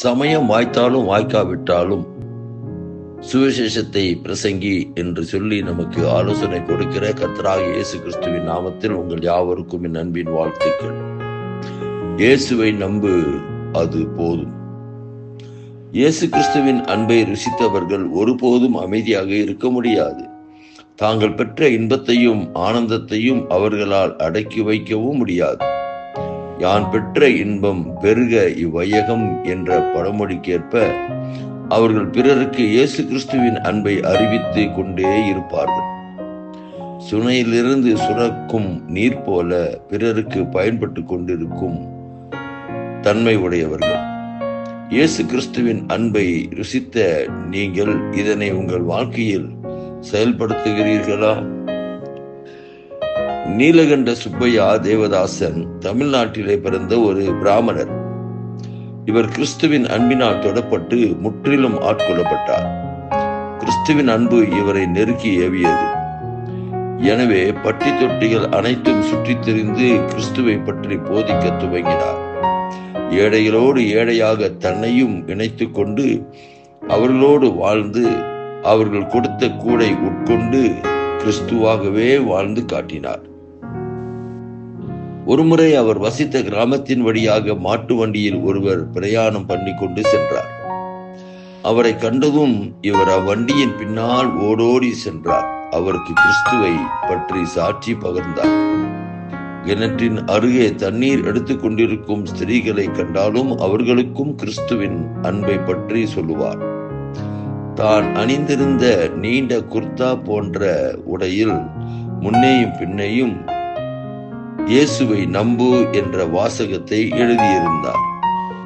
சமயம் வாய்த்தாலும் வாய்க்காவிட்டாலும் சுவிசேஷத்தை பிரசங்கி என்று சொல்லி நமக்கு ஆலோசனை கொடுக்கிற கர்த்தராக இயேசு கிறிஸ்துவின் நாமத்தில் உங்கள் யாவருக்கும் என் அன்பின் வாழ்த்துக்கள். இயேசுவை நம்பு அது போதும். இயேசு கிறிஸ்துவின் அன்பை ருசித்தவர்கள் ஒருபோதும் அமைதியாக இருக்க முடியாது. தாங்கள் பெற்ற இன்பத்தையும் ஆனந்தத்தையும் அவர்களால் அடக்கி வைக்கவும் முடியாது. யான் பெற்ற இன்பம் பெருக இவ்வையகம் என்ற பழமொழிக்கேற்ப அவர்கள் பிறருக்கு இயேசு கிறிஸ்துவின் அன்பை அறிவித்து கொண்டே இருப்பார்கள். சுனையிலிருந்து சுரக்கும் நீர் போல பிறருக்கு பயன்பட்டு கொண்டிருக்கும் தன்மை உடையவர்கள். இயேசு கிறிஸ்துவின் அன்பை ருசித்த நீங்கள் இதனை உங்கள் வாழ்க்கையில் செயல்படுத்துகிறீர்களா? நீலகண்ட சுப்பையா தேவதாசன் தமிழ்நாட்டிலே பிறந்த ஒரு பிராமணர். இவர் கிறிஸ்துவின் அன்பினால் தொடப்பட்டு முற்றிலும் ஆட்கொள்ளப்பட்டார். கிறிஸ்துவின் அன்பு இவரை நெருக்கி ஏவியது. எனவே பட்டி தொட்டிகள் அனைத்தும் சுற்றித் திரிந்து கிறிஸ்துவை பற்றி போதிக்க துவங்கினார். ஏழைகளோடு ஏழையாக தன்னையும் இணைத்து கொண்டு அவர்களோடு வாழ்ந்து அவர்கள் கொடுத்த கூடை உட்கொண்டு கிறிஸ்துவாகவே வாழ்ந்து காட்டினார். ஒருமுறை அவர் வசித்த கிராமத்தின் வழியாக மாட்டு வண்டியில் ஒருவர் பிரயாணம் பண்ணி கொண்டு சென்றார். அவரை கண்டதும் இவர் அவ்வண்டியின் பின்னால் ஓடோடி சென்றார். அவருக்கு கிறிஸ்துவை பற்றி சாட்சி பகிர்ந்தார். கிணற்றின் அருகே தண்ணீர் எடுத்துக் கொண்டிருக்கும் ஸ்திரீகளை கண்டாலும் அவர்களுக்கும் கிறிஸ்துவின் அன்பை பற்றி சொல்லுவார். தான் அணிந்திருந்த நீண்ட குர்தா போன்ற உடையில் முன்னேயும் பின்னையும் இயேசுவை நம்பு என்ற வாசகத்தை எழுதியிருந்தார்.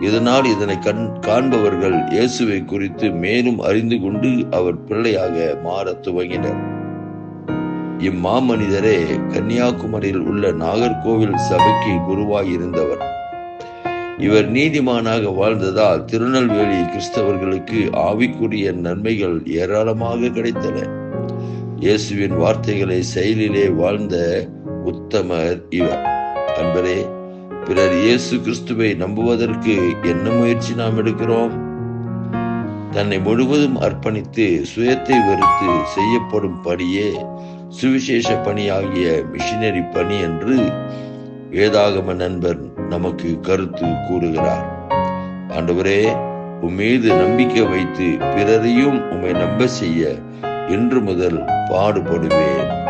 இதனால் இதனை கண் காண்பவர்கள் இயேசுவை குறித்து மேலும் அறிந்து கொண்டு அவர் பிள்ளையாக மாற துவங்கினர். இம்மாமனிதரே கன்னியாகுமரியில் உள்ள நாகர்கோவில் சபைக்கு குருவாயிருந்தவர். இவர் நீதிமானாக வாழ்ந்ததால் திருநெல்வேலி கிறிஸ்தவர்களுக்கு ஆவிக்குரிய நன்மைகள் ஏராளமாக கிடைத்தன. இயேசுவின் வார்த்தைகளை செயலிலே வாழ்ந்த உத்தமர் இவர். அன்பரே பிறர் இயேசு கிறிஸ்துவை நம்புவதற்கு என்ன முயற்சி நாம் எடுக்கிறோம்? தன்னை முழுவதும் அர்ப்பணித்து சுயத்தை வெறுத்து செய்யப்படும் பணியே சுவிசேஷ பணியாகிய மிஷினரி பணி என்று வேதாகம நண்பர் நமக்கு கருத்து கூறுகிறார். ஆண்டவரே உம்மீது நம்பிக்கை வைத்து பிறரையும் உம்மை நம்ப செய்ய இன்று முதல் பாடுபடுவேன்.